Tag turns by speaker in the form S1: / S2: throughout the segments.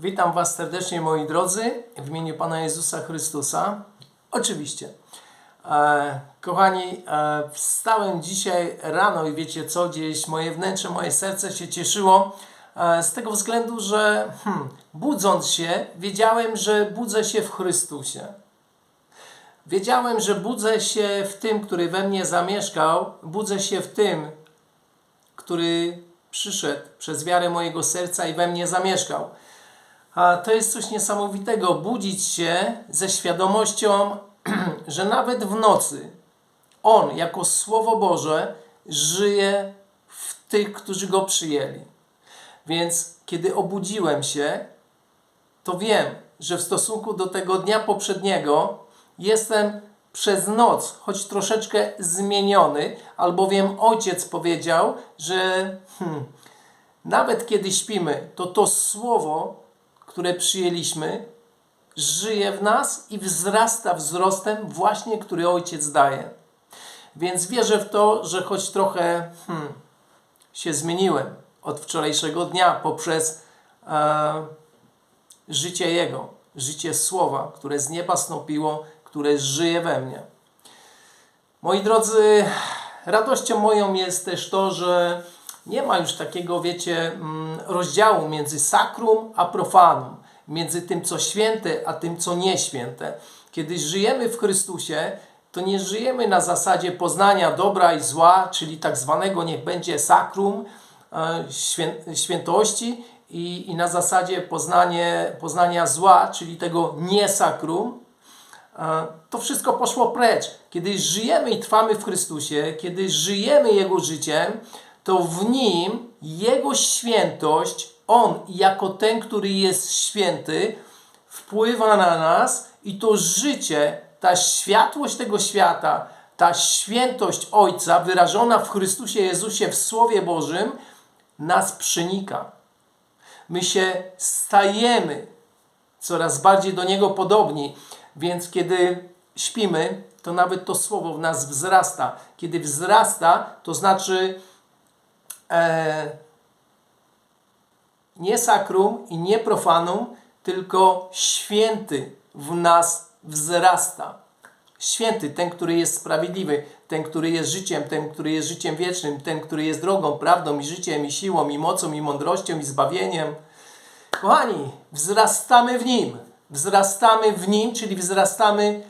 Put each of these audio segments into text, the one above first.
S1: Witam Was serdecznie, moi drodzy, w imieniu Pana Jezusa Chrystusa. Oczywiście. E, kochani, e, wstałem dzisiaj rano i wiecie co, gdzieś moje wnętrze, moje serce się cieszyło e, z tego względu, że hmm, budząc się, wiedziałem, że budzę się w Chrystusie. Wiedziałem, że budzę się w tym, który we mnie zamieszkał, budzę się w tym, który przyszedł przez wiarę mojego serca i we mnie zamieszkał. A to jest coś niesamowitego, budzić się ze świadomością, że nawet w nocy On, jako Słowo Boże, żyje w tych, którzy Go przyjęli. Więc kiedy obudziłem się, to wiem, że w stosunku do tego dnia poprzedniego jestem przez noc, choć troszeczkę zmieniony, albowiem ojciec powiedział, że hmm, nawet kiedy śpimy, to to słowo, które przyjęliśmy, żyje w nas i wzrasta wzrostem właśnie, który ojciec daje. Więc wierzę w to, że choć trochę hmm, się zmieniłem od wczorajszego dnia poprzez e, życie Jego, życie Słowa, które z nieba stąpiło, które żyje we mnie. Moi drodzy, radością moją jest też to, że nie ma już takiego, wiecie, mm, rozdziału między sakrum a profanum, między tym, co święte, a tym, co nieświęte. Kiedy żyjemy w Chrystusie, to nie żyjemy na zasadzie poznania dobra i zła, czyli tak zwanego niech będzie sakrum, e, świę, świętości i, i na zasadzie poznanie, poznania zła, czyli tego niesakrum, e, to wszystko poszło precz. Kiedy żyjemy i trwamy w Chrystusie, kiedy żyjemy Jego życiem, to w Nim Jego świętość, On jako ten, który jest święty, wpływa na nas i to życie, ta światłość tego świata, ta świętość Ojca wyrażona w Chrystusie Jezusie w Słowie Bożym nas przenika. My się stajemy coraz bardziej do Niego podobni, więc kiedy śpimy, to nawet to Słowo w nas wzrasta. Kiedy wzrasta, to znaczy e, nie sakrum i nie profanum, tylko święty w nas wzrasta. Święty, ten, który jest sprawiedliwy, ten, który jest życiem, ten, który jest życiem wiecznym, ten, który jest drogą, prawdą i życiem, i siłą, i mocą, i mądrością, i zbawieniem. Kochani, wzrastamy w Nim. Wzrastamy w Nim, czyli wzrastamy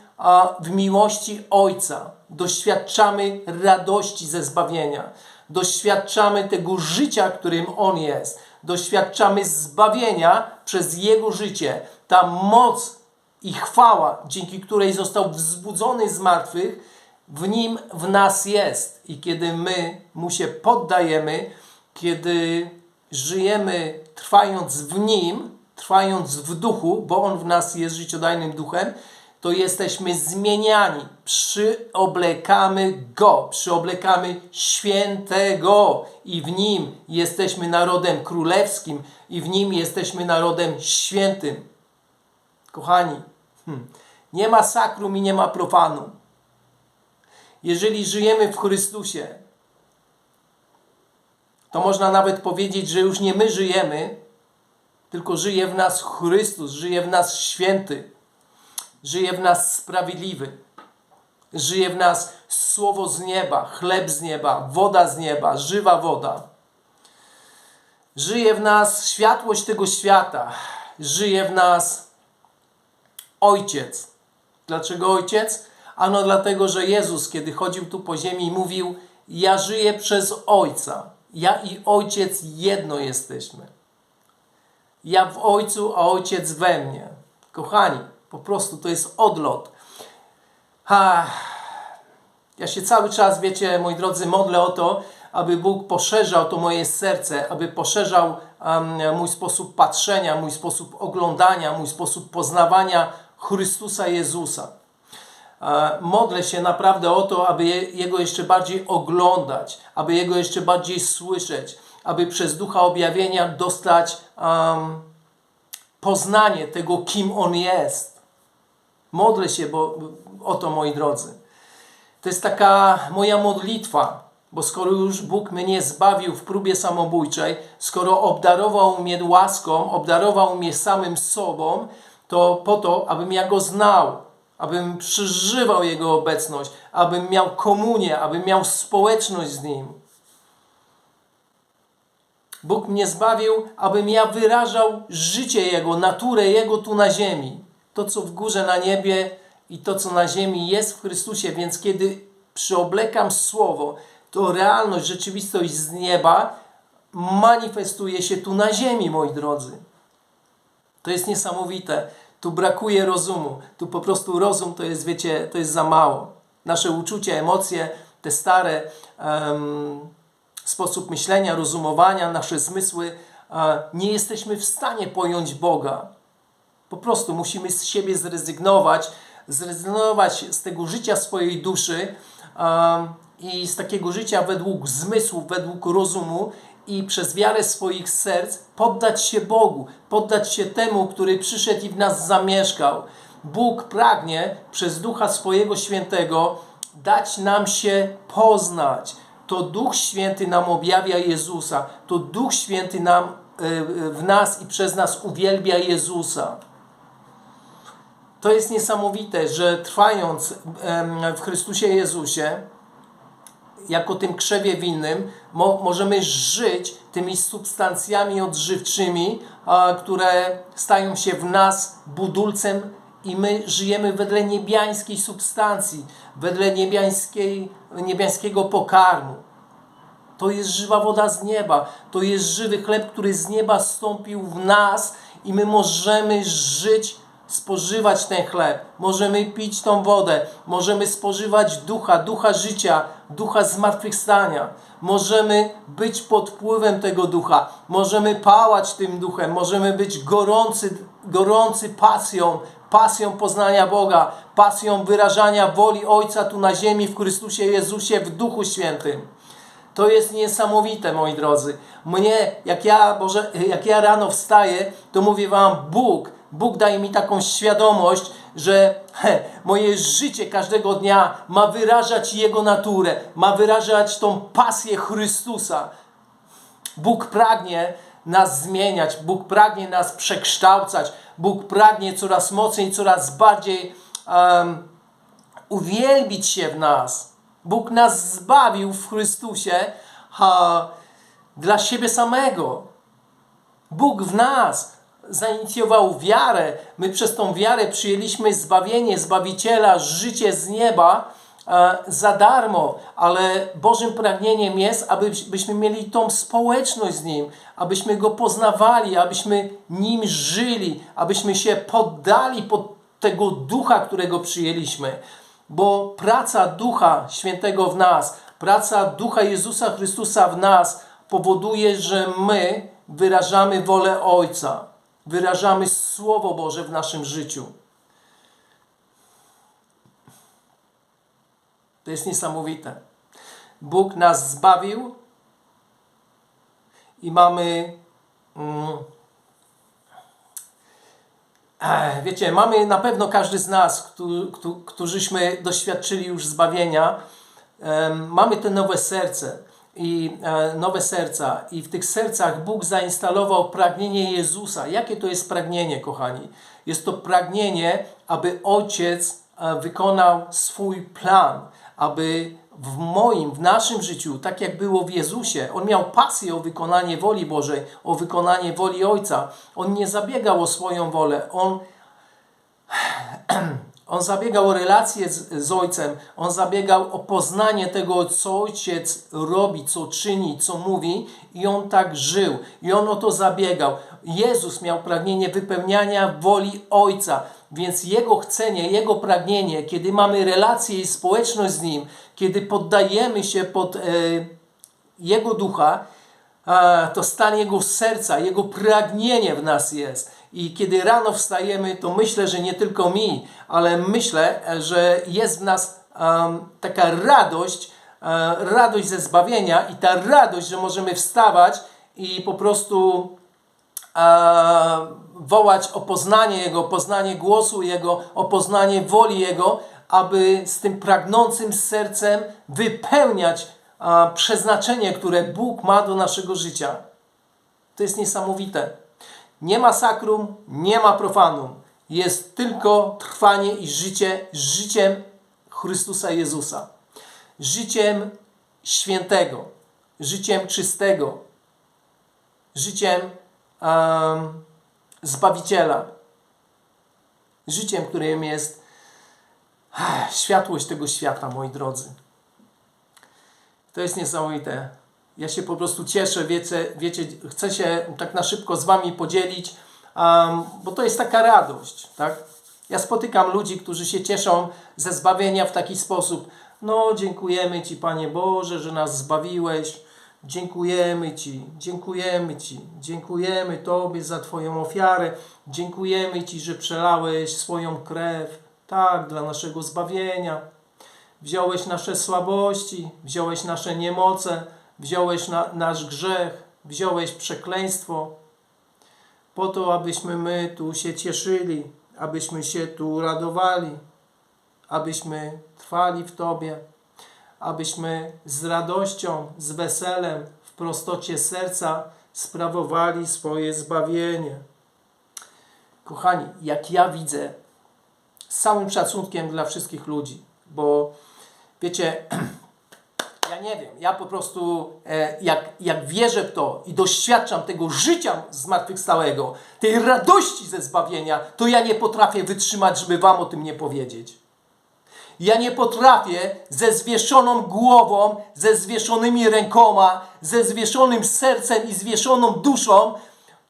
S1: w miłości Ojca. Doświadczamy radości ze zbawienia. Doświadczamy tego życia, którym On jest. Doświadczamy zbawienia przez Jego życie. Ta moc i chwała, dzięki której został wzbudzony z martwych, w Nim, w nas jest. I kiedy my Mu się poddajemy, kiedy żyjemy trwając w Nim, trwając w duchu, bo On w nas jest życiodajnym duchem, to jesteśmy zmieniani. Przyoblekamy Go, przyoblekamy świętego i w Nim jesteśmy narodem królewskim i w Nim jesteśmy narodem świętym. Kochani, hmm, nie ma sakrum i nie ma profanum. Jeżeli żyjemy w Chrystusie, to można nawet powiedzieć, że już nie my żyjemy, tylko żyje w nas Chrystus, żyje w nas święty, żyje w nas sprawiedliwy, żyje w nas słowo z nieba, chleb z nieba, woda z nieba, żywa woda. Żyje w nas światłość tego świata, żyje w nas Ojciec. Dlaczego Ojciec? Ano dlatego, że Jezus, kiedy chodził tu po ziemi, mówił: Ja żyję przez Ojca. Ja i Ojciec jedno jesteśmy. Ja w Ojcu, a Ojciec we mnie. Kochani, po prostu to jest odlot. Ha. Ja się cały czas, wiecie, moi drodzy, modlę o to, aby Bóg poszerzał to moje serce, aby poszerzał um, mój sposób patrzenia, mój sposób oglądania, mój sposób poznawania Chrystusa Jezusa. Modlę się naprawdę o to, aby Jego jeszcze bardziej oglądać, aby Jego jeszcze bardziej słyszeć, aby przez ducha objawienia dostać um, poznanie tego, kim On jest. Modlę się bo, o to, moi drodzy. To jest taka moja modlitwa, Bo skoro już Bóg mnie zbawił w próbie samobójczej, skoro obdarował mnie łaską, obdarował mnie samym sobą, to po to, abym ja Go znał, abym przeżywał Jego obecność, abym miał komunię, abym miał społeczność z Nim. Bóg mnie zbawił, abym ja wyrażał życie Jego, naturę Jego tu na ziemi. To, co w górze na niebie i to, co na ziemi jest w Chrystusie. Więc kiedy przyoblekam Słowo, to realność, rzeczywistość z nieba manifestuje się tu na ziemi, moi drodzy. To jest niesamowite. Tu brakuje rozumu. Tu po prostu rozum to jest, wiecie, to jest za mało. Nasze uczucia, emocje, te stare um, sposób myślenia, rozumowania, nasze zmysły, e, nie jesteśmy w stanie pojąć Boga. Po prostu musimy z siebie zrezygnować, zrezygnować z tego życia swojej duszy um, i z takiego życia według zmysłu, według rozumu i przez wiarę swoich serc poddać się Bogu, poddać się temu, który przyszedł i w nas zamieszkał. Bóg pragnie przez Ducha swojego Świętego dać nam się poznać. To Duch Święty nam objawia Jezusa. To Duch Święty nam e, e, w nas i przez nas uwielbia Jezusa. To jest niesamowite, że trwając w Chrystusie Jezusie, jako tym krzewie winnym, mo możemy żyć tymi substancjami odżywczymi, a, które stają się w nas budulcem i my żyjemy wedle niebiańskiej substancji, wedle niebiańskiej, niebiańskiego pokarmu. To jest żywa woda z nieba, to jest żywy chleb, który z nieba stąpił w nas i my możemy żyć spożywać ten chleb, możemy pić tą wodę, możemy spożywać ducha, ducha życia, ducha zmartwychwstania. Możemy być pod wpływem tego ducha, możemy pałać tym duchem, możemy być gorący, gorący pasją, pasją poznania Boga, pasją wyrażania woli Ojca tu na ziemi w Chrystusie Jezusie w Duchu Świętym. To jest niesamowite, moi drodzy. Mnie, jak ja, Boże, jak ja rano wstaję, to mówię Wam, Bóg Bóg daje mi taką świadomość, że he, moje życie każdego dnia ma wyrażać Jego naturę, ma wyrażać tą pasję Chrystusa. Bóg pragnie nas zmieniać, Bóg pragnie nas przekształcać, Bóg pragnie coraz mocniej, coraz bardziej um, uwielbić się w nas. Bóg nas zbawił w Chrystusie ha, dla siebie samego. Bóg w nas zainicjował wiarę. My przez tą wiarę przyjęliśmy zbawienie, Zbawiciela, życie z nieba e, za darmo, ale Bożym pragnieniem jest, abyśmy mieli tą społeczność z Nim, abyśmy Go poznawali, abyśmy Nim żyli, abyśmy się poddali pod tego Ducha, którego przyjęliśmy. Bo praca Ducha Świętego w nas, praca Ducha Jezusa Chrystusa w nas powoduje, że my wyrażamy wolę Ojca wyrażamy Słowo Boże w naszym życiu. To jest niesamowite. Bóg nas zbawił i mamy. Mm, wiecie, mamy na pewno każdy z nas, którzyśmy doświadczyli już zbawienia, mamy to nowe serce i e, nowe serca. I w tych sercach Bóg zainstalował pragnienie Jezusa. Jakie to jest pragnienie, kochani? Jest to pragnienie, aby Ojciec e, wykonał swój plan, aby w moim, w naszym życiu, tak jak było w Jezusie, On miał pasję o wykonanie woli Bożej, o wykonanie woli Ojca. On nie zabiegał o swoją wolę. On On zabiegał o relację z, z ojcem, on zabiegał o poznanie tego, co ojciec robi, co czyni, co mówi, i on tak żył, i on o to zabiegał. Jezus miał pragnienie wypełniania woli ojca, więc jego chcenie, jego pragnienie, kiedy mamy relację i społeczność z nim, kiedy poddajemy się pod e, jego ducha, to stan Jego serca, Jego pragnienie w nas jest. I kiedy rano wstajemy, to myślę, że nie tylko mi, ale myślę, że jest w nas um, taka radość, um, radość ze zbawienia i ta radość, że możemy wstawać i po prostu um, wołać o poznanie Jego, poznanie głosu Jego, o poznanie woli Jego, aby z tym pragnącym sercem wypełniać a, przeznaczenie, które Bóg ma do naszego życia. To jest niesamowite. Nie ma sakrum, nie ma profanum. Jest tylko trwanie i życie życiem Chrystusa Jezusa. Życiem świętego, życiem czystego, życiem um, Zbawiciela. Życiem, którym jest światłość tego świata, moi drodzy. To jest niesamowite. Ja się po prostu cieszę, wiecie, wiecie chcę się tak na szybko z Wami podzielić, um, bo to jest taka radość, tak? Ja spotykam ludzi, którzy się cieszą ze zbawienia w taki sposób. No, dziękujemy Ci, Panie Boże, że nas zbawiłeś. Dziękujemy Ci, dziękujemy Ci, dziękujemy Tobie za Twoją ofiarę. Dziękujemy Ci, że przelałeś swoją krew, tak, dla naszego zbawienia. Wziąłeś nasze słabości, wziąłeś nasze niemoce, wziąłeś na, nasz grzech, wziąłeś przekleństwo, po to, abyśmy my tu się cieszyli, abyśmy się tu radowali, abyśmy trwali w Tobie, abyśmy z radością, z weselem, w prostocie serca sprawowali swoje zbawienie. Kochani, jak ja widzę, z całym szacunkiem dla wszystkich ludzi, bo wiecie, ja nie wiem, ja po prostu e, jak, jak wierzę w to i doświadczam tego życia zmartwychwstałego, tej radości ze zbawienia, to ja nie potrafię wytrzymać, żeby wam o tym nie powiedzieć. Ja nie potrafię ze zwieszoną głową, ze zwieszonymi rękoma, ze zwieszonym sercem i zwieszoną duszą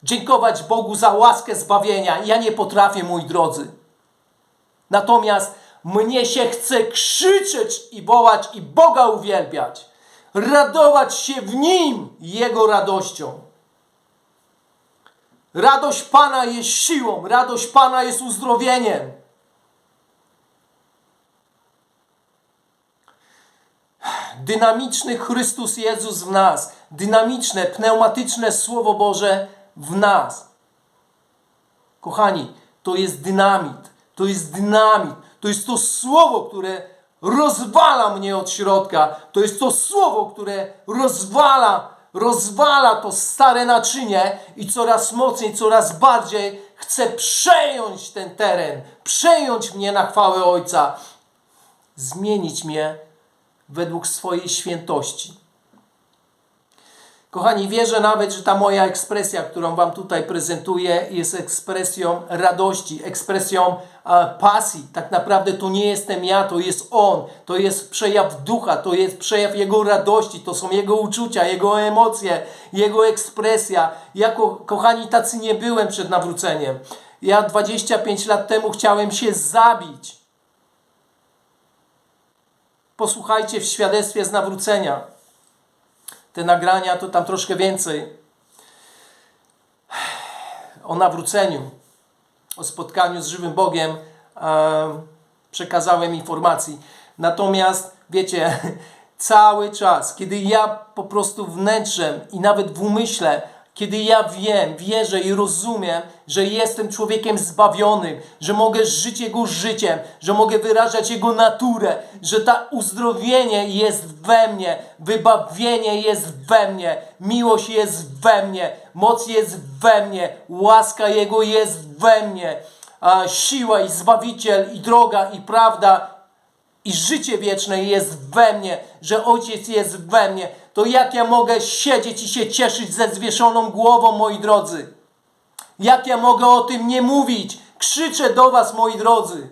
S1: dziękować Bogu za łaskę zbawienia. Ja nie potrafię, mój drodzy. Natomiast mnie się chce krzyczeć i wołać i Boga uwielbiać. Radować się w Nim Jego radością. Radość Pana jest siłą, radość Pana jest uzdrowieniem. Dynamiczny Chrystus Jezus w nas, dynamiczne, pneumatyczne Słowo Boże w nas. Kochani, to jest dynamit, to jest dynamit, to jest to słowo, które rozwala mnie od środka. To jest to słowo, które rozwala, rozwala to stare naczynie i coraz mocniej, coraz bardziej chce przejąć ten teren, przejąć mnie na chwałę Ojca, zmienić mnie według swojej świętości. Kochani, wierzę nawet, że ta moja ekspresja, którą Wam tutaj prezentuję, jest ekspresją radości, ekspresją pasji. Tak naprawdę to nie jestem ja, to jest On, to jest przejaw ducha, to jest przejaw Jego radości, to są Jego uczucia, Jego emocje, Jego ekspresja. Ja, ko kochani, tacy nie byłem przed nawróceniem. Ja 25 lat temu chciałem się zabić. Posłuchajcie w świadectwie z nawrócenia te nagrania, to tam troszkę więcej o nawróceniu, o spotkaniu z żywym Bogiem przekazałem informacji. Natomiast, wiecie, cały czas, kiedy ja po prostu wnętrzem i nawet w umyśle kiedy ja wiem, wierzę i rozumiem, że jestem człowiekiem zbawionym, że mogę żyć Jego życiem, że mogę wyrażać Jego naturę, że ta uzdrowienie jest we mnie, wybawienie jest we mnie, miłość jest we mnie, moc jest we mnie, łaska Jego jest we mnie, a siła i Zbawiciel i droga i prawda i życie wieczne jest we mnie, że Ojciec jest we mnie, to jak ja mogę siedzieć i się cieszyć ze zwieszoną głową, moi drodzy? Jak ja mogę o tym nie mówić? Krzyczę do Was, moi drodzy.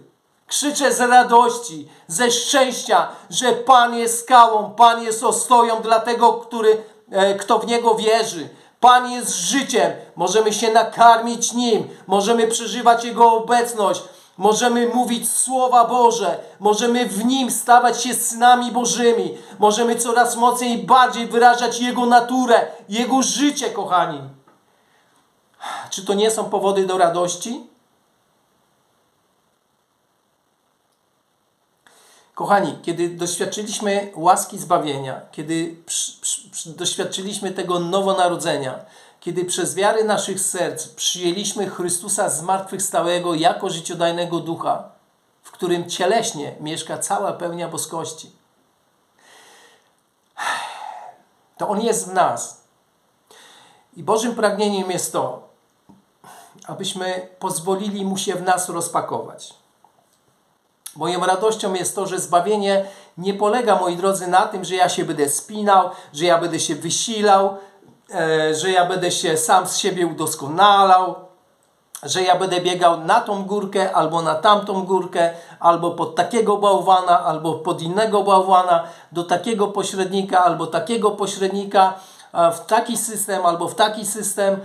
S1: Krzyczę z radości, ze szczęścia, że Pan jest skałą, Pan jest ostoją dla tego, który, e, kto w Niego wierzy. Pan jest życiem, możemy się nakarmić Nim, możemy przeżywać Jego obecność, Możemy mówić Słowa Boże, możemy w Nim stawać się synami Bożymi, możemy coraz mocniej i bardziej wyrażać Jego naturę, Jego życie, kochani. Czy to nie są powody do radości? Kochani, kiedy doświadczyliśmy łaski zbawienia, kiedy doświadczyliśmy tego nowonarodzenia, kiedy przez wiarę naszych serc przyjęliśmy Chrystusa zmartwychwstałego jako życiodajnego ducha, w którym cieleśnie mieszka cała pełnia boskości. To On jest w nas. I Bożym pragnieniem jest to, abyśmy pozwolili Mu się w nas rozpakować. Moją radością jest to, że zbawienie nie polega, moi drodzy, na tym, że ja się będę spinał, że ja będę się wysilał, że ja będę się sam z siebie udoskonalał, że ja będę biegał na tą górkę, albo na tamtą górkę, albo pod takiego bałwana, albo pod innego bałwana, do takiego pośrednika, albo takiego pośrednika, e, w taki system, albo w taki system, e,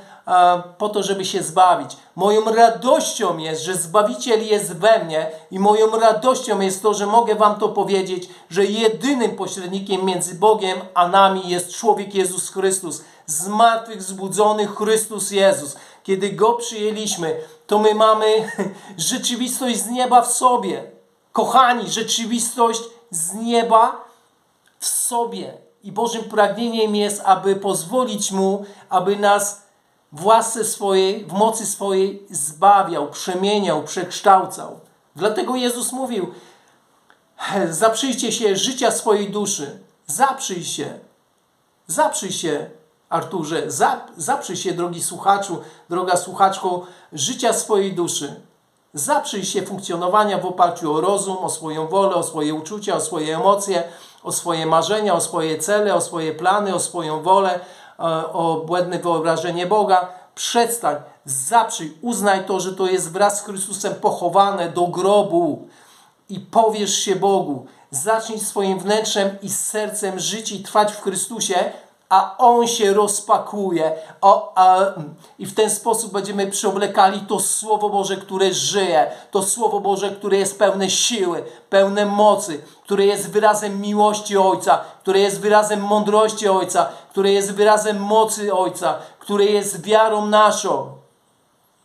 S1: po to, żeby się zbawić. Moją radością jest, że Zbawiciel jest we mnie i moją radością jest to, że mogę Wam to powiedzieć, że jedynym pośrednikiem między Bogiem a nami jest człowiek Jezus Chrystus, zmartwychwzbudzony Chrystus Jezus. Kiedy Go przyjęliśmy, to my mamy rzeczywistość z nieba w sobie. Kochani, rzeczywistość z nieba w sobie. I Bożym pragnieniem jest, aby pozwolić Mu, aby nas w łasce swojej, w mocy swojej zbawiał, przemieniał, przekształcał. Dlatego Jezus mówił: Zaprzyjcie się życia swojej duszy. Zaprzyj się. Zaprzyj się, Arturze. Zaprzyj się, drogi słuchaczu, droga słuchaczko, życia swojej duszy. Zaprzyj się funkcjonowania w oparciu o rozum, o swoją wolę, o swoje uczucia, o swoje emocje, o swoje marzenia, o swoje cele, o swoje plany, o swoją wolę, o błędne wyobrażenie Boga. Przestań, zaprzyj, uznaj to, że to jest wraz z Chrystusem pochowane do grobu i powiesz się Bogu. Zacznij swoim wnętrzem i sercem żyć i trwać w Chrystusie, a On się rozpakuje. O, a, I w ten sposób będziemy przyoblekali to Słowo Boże, które żyje, to Słowo Boże, które jest pełne siły, pełne mocy, które jest wyrazem miłości Ojca, które jest wyrazem mądrości Ojca, które jest wyrazem mocy Ojca, które jest wiarą naszą.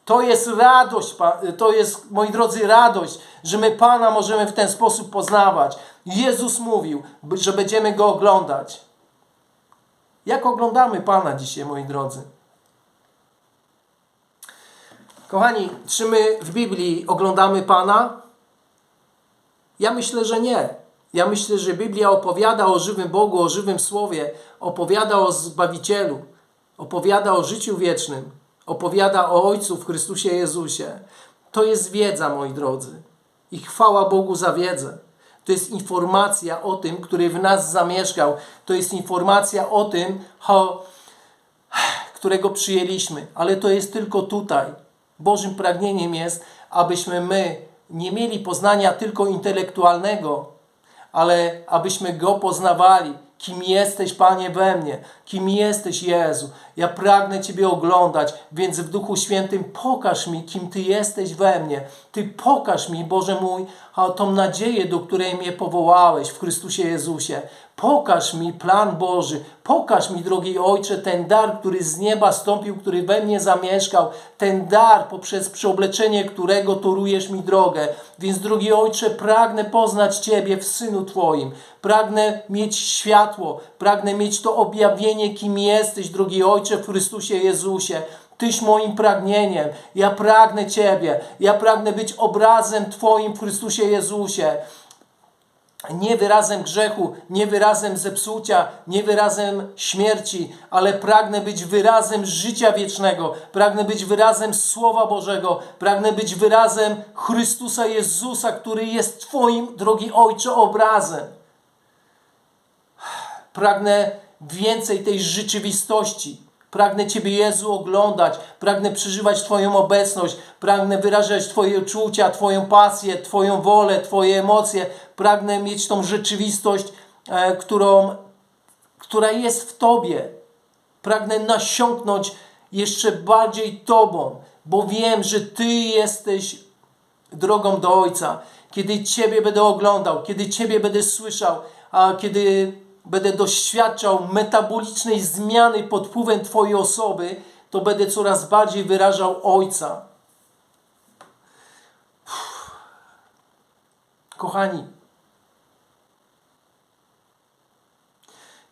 S1: To jest radość, to jest, moi drodzy, radość, że my Pana możemy w ten sposób poznawać. Jezus mówił, że będziemy Go oglądać. Jak oglądamy Pana dzisiaj, moi drodzy? Kochani, czy my w Biblii oglądamy Pana? Ja myślę, że nie. Ja myślę, że Biblia opowiada o żywym Bogu, o żywym Słowie, opowiada o Zbawicielu, opowiada o życiu wiecznym, opowiada o Ojcu w Chrystusie Jezusie. To jest wiedza, moi drodzy. I chwała Bogu za wiedzę. To jest informacja o tym, który w nas zamieszkał. To jest informacja o tym, ho, którego przyjęliśmy. Ale to jest tylko tutaj. Bożym pragnieniem jest, abyśmy my nie mieli poznania tylko intelektualnego, ale abyśmy Go poznawali Kim jesteś, Panie, we mnie? Kim jesteś, Jezu? Ja pragnę Ciebie oglądać, więc w Duchu Świętym pokaż mi, kim Ty jesteś we mnie. Ty pokaż mi, Boże mój, tą nadzieję, do której mnie powołałeś w Chrystusie Jezusie. Pokaż mi plan Boży, pokaż mi, drogi Ojcze, ten dar, który z nieba stąpił, który we mnie zamieszkał, ten dar, poprzez przeobleczenie którego torujesz mi drogę. Więc, drogi Ojcze, pragnę poznać Ciebie w Synu Twoim, pragnę mieć światło, pragnę mieć to objawienie, kim jesteś, drogi Ojcze, w Chrystusie Jezusie. Tyś moim pragnieniem. Ja pragnę Ciebie. Ja pragnę być obrazem Twoim w Chrystusie Jezusie nie wyrazem grzechu, nie wyrazem zepsucia, nie wyrazem śmierci, ale pragnę być wyrazem życia wiecznego, pragnę być wyrazem Słowa Bożego, pragnę być wyrazem Chrystusa Jezusa, który jest Twoim, drogi Ojcze, obrazem. Pragnę więcej tej rzeczywistości Pragnę Ciebie, Jezu, oglądać, pragnę przeżywać Twoją obecność, pragnę wyrażać Twoje uczucia, Twoją pasję, Twoją wolę, Twoje emocje. Pragnę mieć tą rzeczywistość, e, którą, która jest w Tobie. Pragnę nasiąknąć jeszcze bardziej Tobą, bo wiem, że Ty jesteś drogą do Ojca. Kiedy Ciebie będę oglądał, kiedy Ciebie będę słyszał, a kiedy będę doświadczał metabolicznej zmiany pod wpływem Twojej osoby, to będę coraz bardziej wyrażał Ojca. Kochani,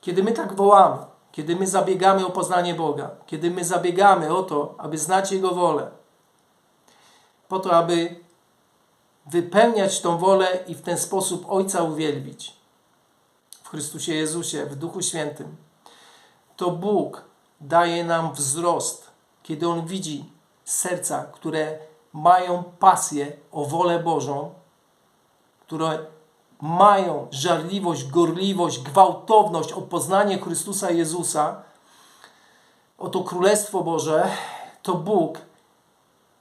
S1: kiedy my tak wołamy, kiedy my zabiegamy o poznanie Boga, kiedy my zabiegamy o to, aby znać Jego wolę, po to, aby wypełniać tą wolę i w ten sposób Ojca uwielbić, w Chrystusie Jezusie, w Duchu Świętym, to Bóg daje nam wzrost, kiedy On widzi serca, które mają pasję o wolę Bożą, które mają żarliwość, gorliwość, gwałtowność o poznanie Chrystusa Jezusa, o to Królestwo Boże, to Bóg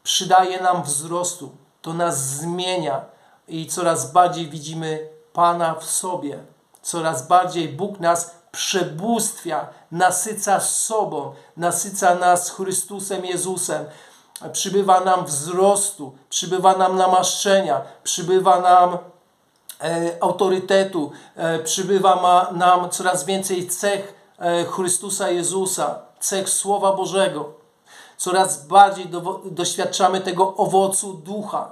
S1: przydaje nam wzrostu, to nas zmienia i coraz bardziej widzimy Pana w sobie. Coraz bardziej Bóg nas przebóstwia, nasyca sobą, nasyca nas Chrystusem Jezusem. Przybywa nam wzrostu, przybywa nam namaszczenia, przybywa nam e, autorytetu, e, przybywa ma, nam coraz więcej cech e, Chrystusa Jezusa, cech Słowa Bożego. Coraz bardziej do, doświadczamy tego owocu ducha.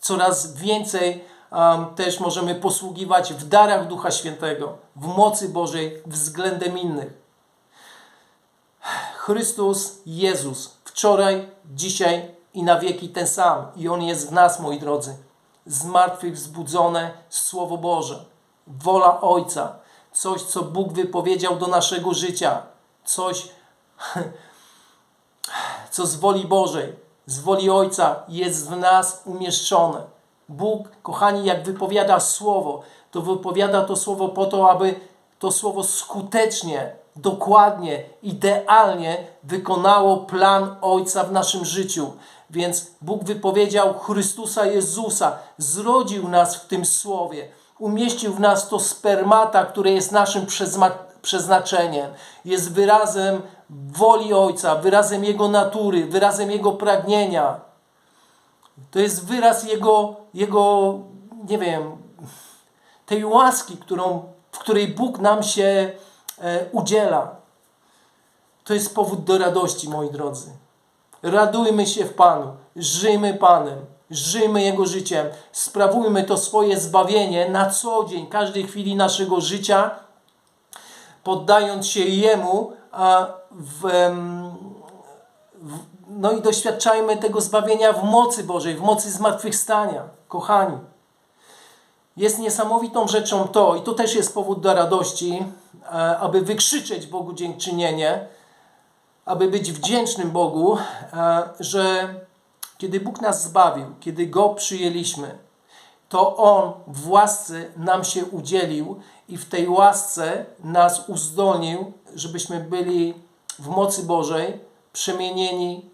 S1: Coraz więcej um, też możemy posługiwać w darach Ducha Świętego, w mocy Bożej względem innych. Chrystus, Jezus, wczoraj, dzisiaj i na wieki ten sam. I On jest w nas, moi drodzy. Z martwych wzbudzone Słowo Boże, wola Ojca, coś, co Bóg wypowiedział do naszego życia, coś, co z woli Bożej, z woli Ojca jest w nas umieszczone. Bóg, kochani, jak wypowiada słowo, to wypowiada to słowo po to, aby to słowo skutecznie, dokładnie, idealnie wykonało plan Ojca w naszym życiu. Więc Bóg wypowiedział Chrystusa Jezusa, zrodził nas w tym słowie, umieścił w nas to spermata, które jest naszym przeznaczeniem, jest wyrazem woli Ojca, wyrazem Jego natury, wyrazem Jego pragnienia. To jest wyraz Jego, Jego nie wiem, tej łaski, którą, w której Bóg nam się e, udziela. To jest powód do radości, moi drodzy. Radujmy się w Panu, żyjmy Panem, żyjmy Jego życiem, sprawujmy to swoje zbawienie na co dzień, każdej chwili naszego życia, poddając się Jemu, a w, w, no i doświadczajmy tego zbawienia w mocy Bożej, w mocy zmartwychwstania. Kochani, jest niesamowitą rzeczą to, i to też jest powód do radości, e, aby wykrzyczeć Bogu dziękczynienie, aby być wdzięcznym Bogu, e, że kiedy Bóg nas zbawił, kiedy Go przyjęliśmy, to On w łasce nam się udzielił i w tej łasce nas uzdolnił, żebyśmy byli w mocy Bożej przemienieni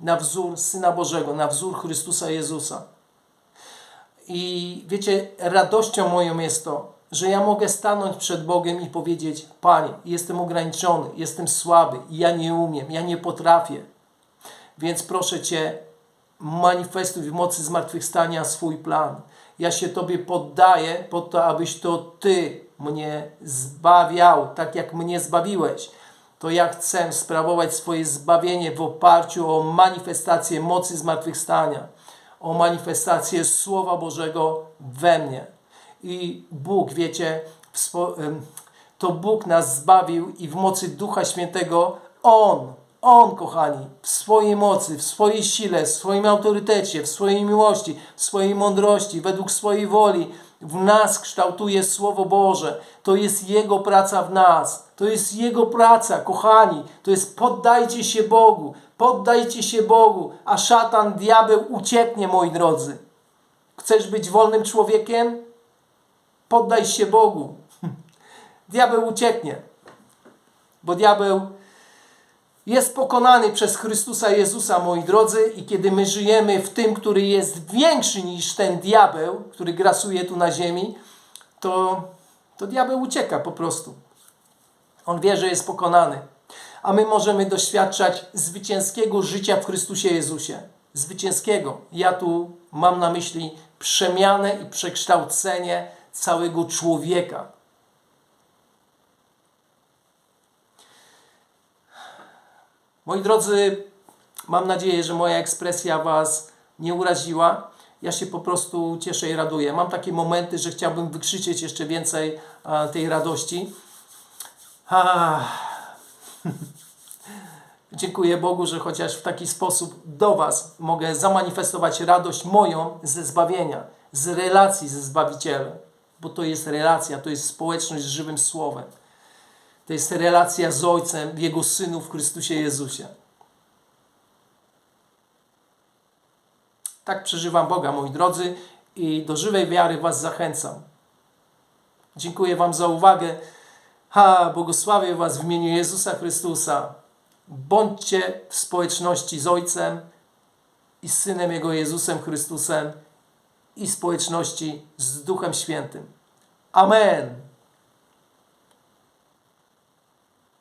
S1: na wzór Syna Bożego, na wzór Chrystusa Jezusa. I wiecie, radością moją jest to, że ja mogę stanąć przed Bogiem i powiedzieć: Panie, jestem ograniczony, jestem słaby, ja nie umiem, ja nie potrafię. Więc proszę Cię, manifestuj w mocy zmartwychwstania swój plan. Ja się Tobie poddaję po to, abyś to Ty mnie zbawiał, tak jak mnie zbawiłeś. To ja chcę sprawować swoje zbawienie w oparciu o manifestację mocy zmartwychwstania, o manifestację Słowa Bożego we mnie. I Bóg, wiecie, to Bóg nas zbawił i w mocy Ducha Świętego On on, kochani, w swojej mocy, w swojej sile, w swoim autorytecie, w swojej miłości, w swojej mądrości, według swojej woli, w nas kształtuje Słowo Boże. To jest Jego praca w nas. To jest Jego praca, kochani. To jest poddajcie się Bogu. Poddajcie się Bogu, a szatan, diabeł ucieknie, moi drodzy. Chcesz być wolnym człowiekiem? Poddaj się Bogu. diabeł ucieknie. Bo diabeł jest pokonany przez Chrystusa Jezusa, moi drodzy, i kiedy my żyjemy w tym, który jest większy niż ten diabeł, który grasuje tu na ziemi, to, to diabeł ucieka po prostu. On wie, że jest pokonany. A my możemy doświadczać zwycięskiego życia w Chrystusie Jezusie. Zwycięskiego. Ja tu mam na myśli przemianę i przekształcenie całego człowieka. Moi drodzy, mam nadzieję, że moja ekspresja Was nie uraziła. Ja się po prostu cieszę i raduję. Mam takie momenty, że chciałbym wykrzyczeć jeszcze więcej tej radości. Dziękuję Bogu, że chociaż w taki sposób do Was mogę zamanifestować radość moją ze zbawienia, z relacji ze Zbawicielem, bo to jest relacja, to jest społeczność z żywym Słowem. To jest relacja z Ojcem, Jego Synu w Chrystusie Jezusie. Tak przeżywam Boga, moi drodzy, i do żywej wiary Was zachęcam. Dziękuję Wam za uwagę. Ha, błogosławię Was w imieniu Jezusa Chrystusa. Bądźcie w społeczności z Ojcem i z Synem Jego Jezusem Chrystusem i społeczności z Duchem Świętym. Amen.